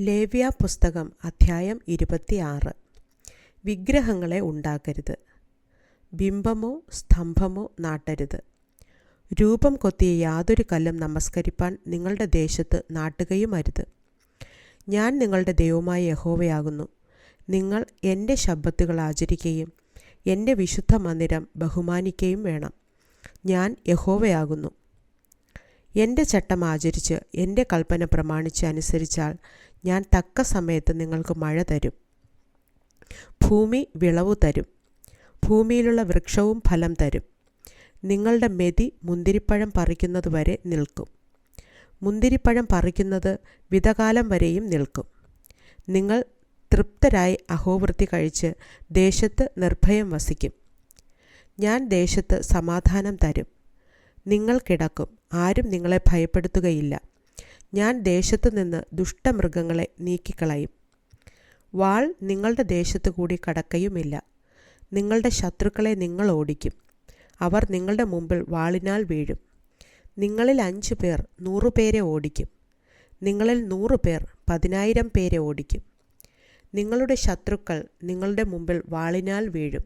ലേവ്യ പുസ്തകം അധ്യായം ഇരുപത്തിയാറ്. വിഗ്രഹങ്ങളെ ഉണ്ടാക്കരുത്. ബിംബമോ സ്തംഭമോ നാട്ടരുത്. രൂപം കൊത്തിയ യാതൊരു കല്ലും നമസ്കരിപ്പാൻ നിങ്ങളുടെ ദേശത്ത് നാട്ടുകയും അരുത് ഞാൻ നിങ്ങളുടെ ദൈവമായ യഹോവയാകുന്നു. നിങ്ങൾ എന്റെ ശബ്ദത്തുകൾ ആചരിക്കുകയും എന്റെ വിശുദ്ധ മന്ദിരം ബഹുമാനിക്കുകയും വേണം. ഞാൻ യഹോവയാകുന്നു. എന്റെ ചട്ടം ആചരിച്ച് എന്റെ കൽപ്പന പ്രമാണിച്ച് അനുസരിച്ചാൽ ഞാൻ തക്ക സമയത്ത് നിങ്ങൾക്ക് മഴ തരും. ഭൂമി വിളവ് തരും. ഭൂമിയിലുള്ള വൃക്ഷവും ഫലം തരും. നിങ്ങളുടെ മെതി മുന്തിരിപ്പഴം പറിക്കുന്നത് വരെ നിൽക്കും. മുന്തിരിപ്പഴം പറിക്കുന്നത് വിതകാലം വരെയും നിൽക്കും. നിങ്ങൾ തൃപ്തരായി അഹോവൃത്തി കഴിച്ച് ദേശത്ത് നിർഭയം വസിക്കും. ഞാൻ ദേശത്ത് സമാധാനം തരും. നിങ്ങൾ കിടക്കും. ആരും നിങ്ങളെ ഭയപ്പെടുത്തുകയില്ല. ഞാൻ ദേശത്തു നിന്ന് ദുഷ്ടമൃഗങ്ങളെ നീക്കിക്കളയും. വാൾ നിങ്ങളുടെ ദേശത്തു കൂടി കടക്കയുമില്ല. നിങ്ങളുടെ ശത്രുക്കളെ നിങ്ങൾ ഓടിക്കും. അവർ നിങ്ങളുടെ മുമ്പിൽ വാളിനാൽ വീഴും. നിങ്ങളിൽ അഞ്ചു പേർ നൂറുപേരെ ഓടിക്കും. നിങ്ങളിൽ നൂറു പേർ പതിനായിരം പേരെ ഓടിക്കും. നിങ്ങളുടെ ശത്രുക്കൾ നിങ്ങളുടെ മുമ്പിൽ വാളിനാൽ വീഴും.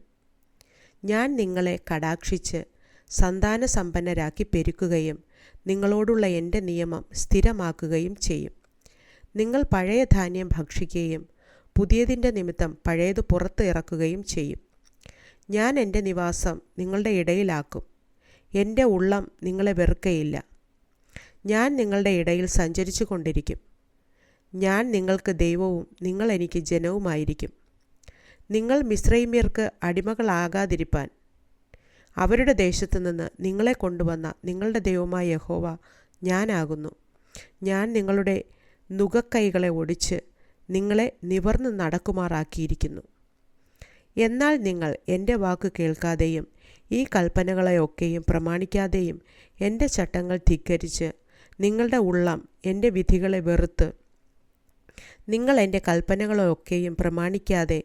ഞാൻ നിങ്ങളെ കടാക്ഷിച്ച് സന്താന സമ്പന്നരാക്കി പെരുക്കുകയും നിങ്ങളോടുള്ള എന്റെ നിയമം സ്ഥിരമാക്കുകയും ചെയ്യും. നിങ്ങൾ പഴയ ധാന്യം ഭക്ഷിക്കുകയും പുതിയതിന്റെ നിമിത്തം പഴയത് പുറത്ത് ഇറക്കുകയും ചെയ്യും. ഞാൻ എന്റെ നിവാസം നിങ്ങളുടെ ഇടയിലാക്കും. എന്റെ ഉള്ളം നിങ്ങളെ വെറുക്കയില്ല. ഞാൻ നിങ്ങളുടെ ഇടയിൽ സഞ്ചരിച്ചു കൊണ്ടിരിക്കും ഞാൻ നിങ്ങൾക്ക് ദൈവവും നിങ്ങൾ എനിക്ക് ജനവുമായിരിക്കും. നിങ്ങൾ മിശ്രൈമ്യർക്ക് അടിമകളാകാതിരിപ്പാൻ അവരുടെ ദേശത്തു നിന്ന് നിങ്ങളെ കൊണ്ടുവന്ന നിങ്ങളുടെ ദൈവമായ യഹോവ ഞാനാകുന്നു. ഞാൻ നിങ്ങളുടെ നുകക്കൈകളെ ഒടിച്ച് നിങ്ങളെ നിവർന്ന് നടക്കുമാറാക്കിയിരിക്കുന്നു. എന്നാൽ നിങ്ങൾ എന്റെ വാക്ക് കേൾക്കാതെയും ഈ കൽപ്പനകളെയൊക്കെയും പ്രമാണിക്കാതെയും എന്റെ ചട്ടങ്ങൾ ധിക്കരിച്ച് നിങ്ങളുടെ ഉള്ളം എന്റെ വിധികളെ വെറുത്ത് നിങ്ങൾ എന്റെ കൽപ്പനകളെയൊക്കെയും പ്രമാണിക്കാതെ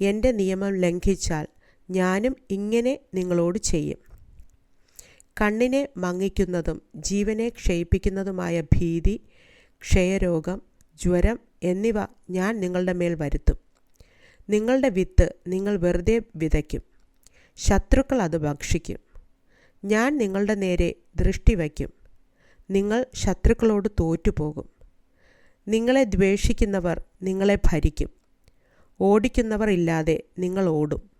എന്റെ നിയമം ലംഘിച്ചാൽ ഞാനും ഇങ്ങനെ നിങ്ങളോട് ചെയ്യും. കണ്ണിനെ മങ്ങിക്കുന്നതും ജീവനെ ക്ഷയിപ്പിക്കുന്നതുമായ ഭീതി ക്ഷയരോഗം ജ്വരം എന്നിവ ഞാൻ നിങ്ങളുടെ മേൽ വരുത്തും. നിങ്ങളുടെ വിത്ത് നിങ്ങൾ വെറുതെ വിതയ്ക്കും. ശത്രുക്കൾ അത് ഭക്ഷിക്കും. ഞാൻ നിങ്ങളുടെ നേരെ ദൃഷ്ടി വയ്ക്കും. നിങ്ങൾ ശത്രുക്കളോട് തോറ്റുപോകും. നിങ്ങളെ ദ്വേഷിക്കുന്നവർ നിങ്ങളെ ഭരിക്കും. ഓടിക്കുന്നവർ ഇല്ലാതെ നിങ്ങൾ ഓടും.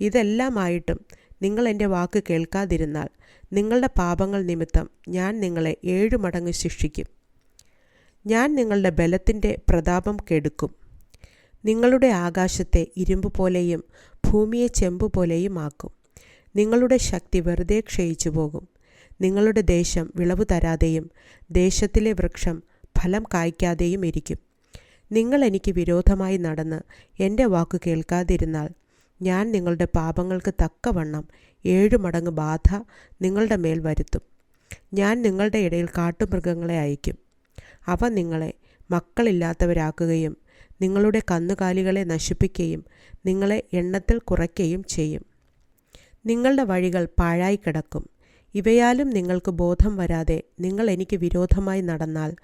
ഇതെല്ലാമായിട്ടും നിങ്ങൾ എന്റെ വാക്ക് കേൾക്കാതിരുന്നാൽ നിങ്ങളുടെ പാപങ്ങൾ നിമിത്തം ഞാൻ നിങ്ങളെ ഏഴു മടങ്ങ് ശിക്ഷിക്കും. ഞാൻ നിങ്ങളുടെ ബലത്തിന്റെ പ്രതാപം കെടുക്കും. നിങ്ങളുടെ ആകാശത്തെ ഇരുമ്പ് പോലെയും ഭൂമിയെ ചെമ്പ് പോലെയും ആക്കും നിങ്ങളുടെ ശക്തി വെറുതെ ക്ഷയിച്ചു പോകും. നിങ്ങളുടെ ദേശം വിളവ് തരാതെയും ദേശത്തിലെ വൃക്ഷം ഫലം കായ്ക്കാതെയും ഇരിക്കും. നിങ്ങൾ എനിക്ക് വിരോധമായി നടന്ന് എന്റെ വാക്ക് കേൾക്കാതിരുന്നാൽ ഞാൻ നിങ്ങളുടെ പാപങ്ങൾക്ക് തക്കവണ്ണം ഏഴു മടങ്ങ് ബാധ നിങ്ങളുടെ മേൽ വരുത്തും. ഞാൻ നിങ്ങളുടെ ഇടയിൽ കാട്ടുമൃഗങ്ങളെ അയക്കും അവ നിങ്ങളെ മക്കളില്ലാത്തവരാക്കുകയും നിങ്ങളുടെ കന്നുകാലികളെ നശിപ്പിക്കുകയും നിങ്ങളെ എണ്ണത്തിൽ കുറയ്ക്കുകയും ചെയ്യും. നിങ്ങളുടെ വഴികൾ പാഴായി കിടക്കും. ഇവയാലും നിങ്ങൾക്ക് ബോധം വരാതെ നിങ്ങൾ എനിക്ക് വിരോധമായി നടന്നാൽ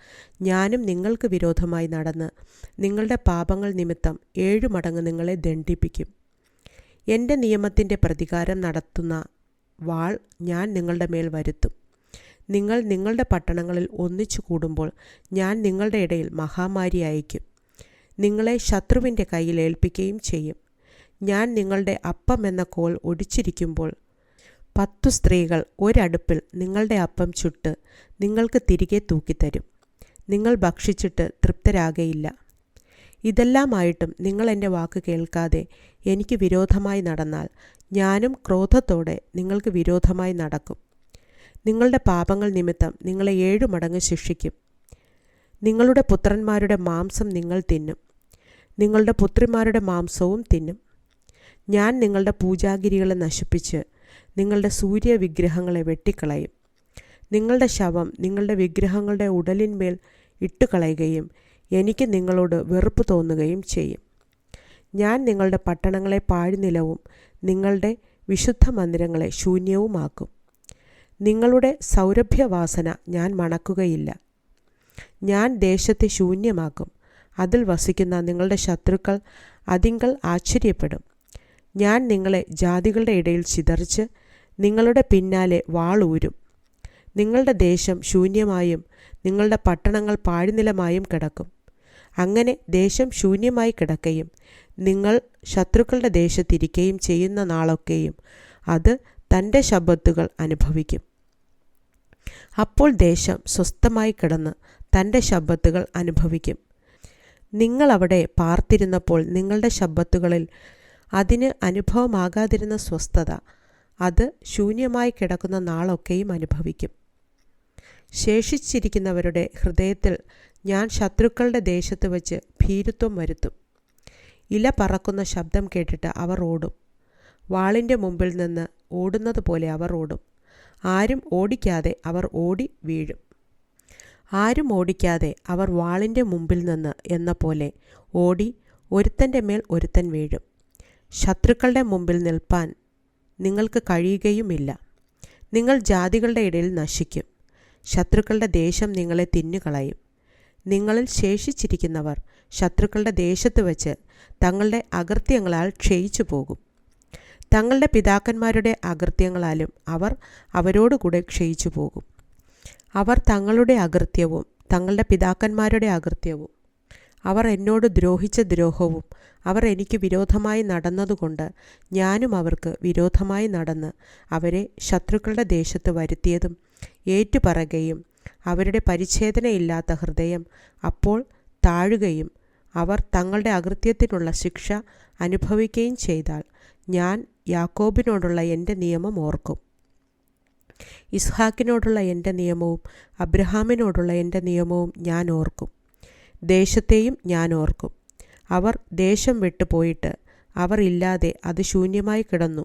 ഞാനും നിങ്ങൾക്ക് വിരോധമായി നടന്ന് നിങ്ങളുടെ പാപങ്ങൾ നിമിത്തം ഏഴു മടങ്ങ് നിങ്ങളെ ദണ്ഡിപ്പിക്കും. എന്റെ നിയമത്തിന്റെ പ്രതികാരം നടത്തുന്ന വാൾ ഞാൻ നിങ്ങളുടെ മേൽ വരുത്തും. നിങ്ങൾ നിങ്ങളുടെ പട്ടണങ്ങളിൽ ഒന്നിച്ചു കൂടുമ്പോൾ ഞാൻ നിങ്ങളുടെ ഇടയിൽ മഹാമാരി അയക്കും നിങ്ങളെ ശത്രുവിന്റെ കയ്യിൽ ഏൽപ്പിക്കുകയും ചെയ്യും. ഞാൻ നിങ്ങളുടെ അപ്പം എന്ന കോൾ ഒടിച്ചിരിക്കുമ്പോൾ പത്തു സ്ത്രീകൾ ഒരടുപ്പിൽ നിങ്ങളുടെ അപ്പം ചുട്ട് നിങ്ങൾക്ക് തിരികെ തൂക്കിത്തരും. നിങ്ങൾ ഭക്ഷിച്ചിട്ട് തൃപ്തരാകയില്ല. ഇതെല്ലാമായിട്ടും നിങ്ങൾ എന്റെ വാക്ക് കേൾക്കാതെ എനിക്ക് വിരോധമായി നടന്നാൽ ഞാനും ക്രോധത്തോടെ നിങ്ങൾക്ക് വിരോധമായി നടക്കും. നിങ്ങളുടെ പാപങ്ങൾ നിമിത്തം നിങ്ങളെ ഏഴു മടങ്ങ് ശിക്ഷിക്കും. നിങ്ങളുടെ പുത്രന്മാരുടെ മാംസം നിങ്ങൾ തിന്നും. നിങ്ങളുടെ പുത്രിമാരുടെ മാംസവും തിന്നും. ഞാൻ നിങ്ങളുടെ പൂജാഗിരികളെ നശിപ്പിച്ച് നിങ്ങളുടെ സൂര്യവിഗ്രഹങ്ങളെ വെട്ടിക്കളയും. നിങ്ങളുടെ ശവം നിങ്ങളുടെ വിഗ്രഹങ്ങളുടെ ഉടലിന്മേൽ ഇട്ടുകളയുകയും എനിക്ക് നിങ്ങളോട് വെറുപ്പ് തോന്നുകയും ചെയ്യും. ഞാൻ നിങ്ങളുടെ പട്ടണങ്ങളെ പാഴ്നിലവും നിങ്ങളുടെ വിശുദ്ധ മന്ദിരങ്ങളെ ശൂന്യവുമാക്കും. നിങ്ങളുടെ സൗരഭ്യവാസന ഞാൻ മണക്കുകയില്ല. ഞാൻ ദേശത്തെ ശൂന്യമാക്കും. അതിൽ വസിക്കുന്ന നിങ്ങളുടെ ശത്രുക്കൾ അതിങ്കൾ ആശ്ചര്യപ്പെടും. ഞാൻ നിങ്ങളെ ജാതികളുടെ ഇടയിൽ ചിതറിച്ച് നിങ്ങളുടെ പിന്നാലെ വാളൂരും. നിങ്ങളുടെ ദേശം ശൂന്യമായും നിങ്ങളുടെ പട്ടണങ്ങൾ പാഴ്നിലമായും കിടക്കും. അങ്ങനെ ദേശം ശൂന്യമായി കിടക്കുകയും നിങ്ങൾ ശത്രുക്കളുടെ ദേശത്തിരിക്കുകയും ചെയ്യുന്ന നാളൊക്കെയും അത് തന്റെ ശബ്ദത്തുകൾ അനുഭവിക്കും. അപ്പോൾ ദേശം സ്വസ്ഥമായി കിടന്ന് തന്റെ ശബ്ദത്തുകൾ അനുഭവിക്കും. നിങ്ങളവിടെ പാർത്തിരുന്നപ്പോൾ നിങ്ങളുടെ ശബ്ദത്തുകളിൽ അതിന് അനുഭവമാകാതിരുന്ന സ്വസ്ഥത അത് ശൂന്യമായി കിടക്കുന്ന നാളൊക്കെയും അനുഭവിക്കും. ശേഷിച്ചിരിക്കുന്നവരുടെ ഹൃദയത്തിൽ ഞാൻ ശത്രുക്കളുടെ ദേശത്ത് വച്ച് ഭീരുത്വം വരുത്തും. ഇല പറക്കുന്ന ശബ്ദം കേട്ടിട്ട് അവർ ഓടും. വാളിന്റെ മുമ്പിൽ നിന്ന് ഓടുന്നത് പോലെ അവർ ഓടും. ആരും ഓടിക്കാതെ അവർ ഓടി വീഴും. ആരും ഓടിക്കാതെ അവർ വാളിന്റെ മുമ്പിൽ നിന്ന് എന്ന പോലെ ഓടി ഒരുത്തന്റെ മേൽ ഒരുത്തൻ വീഴും. ശത്രുക്കളുടെ മുമ്പിൽ നിൽപ്പാൻ നിങ്ങൾക്ക് കഴിയുകയുമില്ല. നിങ്ങൾ ജാതികളുടെ ഇടയിൽ നശിക്കും. ശത്രുക്കളുടെ ദേശം നിങ്ങളെ തിന്നുകളയും. നിങ്ങളിൽ ശേഷിച്ചിരിക്കുന്നവർ ശത്രുക്കളുടെ ദേശത്ത് വച്ച് തങ്ങളുടെ അകൃത്യങ്ങളാൽ ക്ഷയിച്ചു പോകും. തങ്ങളുടെ പിതാക്കന്മാരുടെ അകൃത്യങ്ങളാലും അവർ അവരോടുകൂടെ ക്ഷയിച്ചു പോകും. അവർ തങ്ങളുടെ അകൃത്യവും തങ്ങളുടെ പിതാക്കന്മാരുടെ അകൃത്യവും. അവർ എന്നോട് ദ്രോഹിച്ച ദ്രോഹവും അവർ എനിക്ക് വിരോധമായി നടന്നതുകൊണ്ട് ഞാനും അവർക്ക് വിരോധമായി നടന്ന് അവരെ ശത്രുക്കളുടെ ദേശത്ത് വരുത്തിയതും ഏറ്റുപറയുകയും അവരുടെ പരിച്ഛേദനയില്ലാത്ത ഹൃദയം അപ്പോൾ താഴുകയും അവർ തങ്ങളുടെ അകൃത്യത്തിനുള്ള ശിക്ഷ അനുഭവിക്കുകയും ചെയ്താൽ ഞാൻ യാക്കോബിനോടുള്ള എന്റെ നിയമം ഓർക്കും. ഇസ്ഹാക്കിനോടുള്ള എന്റെ നിയമവും അബ്രഹാമിനോടുള്ള എന്റെ നിയമവും ഞാൻ ഓർക്കും. ദേശത്തെയും ഞാൻ ഓർക്കും. അവർ ദേശം വിട്ടുപോയിട്ട് അവർ ഇല്ലാതെ അത് ശൂന്യമായി കിടന്നു.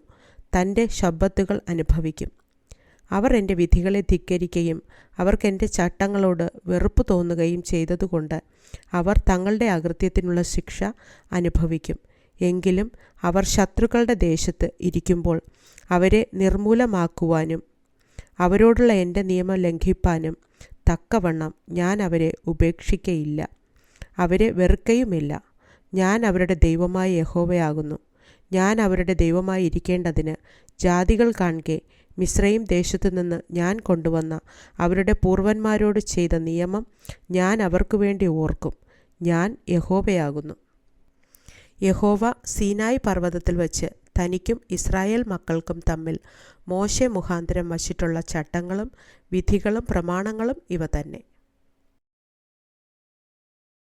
തന്റെ ശബ്ദത്തുകൾ അനുഭവിക്കും. അവർ എന്റെ വിധികളെ ധിക്കരിക്കുകയും അവർക്ക് എന്റെ ചട്ടങ്ങളോട് വെറുപ്പ് തോന്നുകയും ചെയ്തതുകൊണ്ട് അവർ തങ്ങളുടെ അകൃത്യത്തിനുള്ള ശിക്ഷ അനുഭവിക്കും. എങ്കിലും അവർ ശത്രുക്കളുടെ ദേശത്ത് ഇരിക്കുമ്പോൾ അവരെ നിർമൂലമാക്കുവാനും അവരോടുള്ള എന്റെ നിയമം ലംഘിപ്പാനും തക്കവണ്ണം ഞാൻ അവരെ ഉപേക്ഷിക്കയില്ല. അവരെ വെറുക്കയുമില്ല. ഞാൻ അവരുടെ ദൈവമായ യഹോവയാകുന്നു. ഞാൻ അവരുടെ ദൈവമായി ഇരിക്കേണ്ടതിന് ജാതികൾ കാണുകെ മിശ്രയും ദേശത്തു നിന്ന് ഞാൻ കൊണ്ടുവന്ന അവരുടെ പൂർവന്മാരോട് ചെയ്ത നിയമം ഞാൻ അവർക്കു വേണ്ടി ഓർക്കും. ഞാൻ യഹോവയാകുന്നു. യഹോവ സീനായ് പർവതത്തിൽ വച്ച് തനിക്കും ഇസ്രായേൽ മക്കൾക്കും തമ്മിൽ മോശ മുഖാന്തരം വച്ചിട്ടുള്ള ചട്ടങ്ങളും വിധികളും പ്രമാണങ്ങളും ഇവ തന്നെ.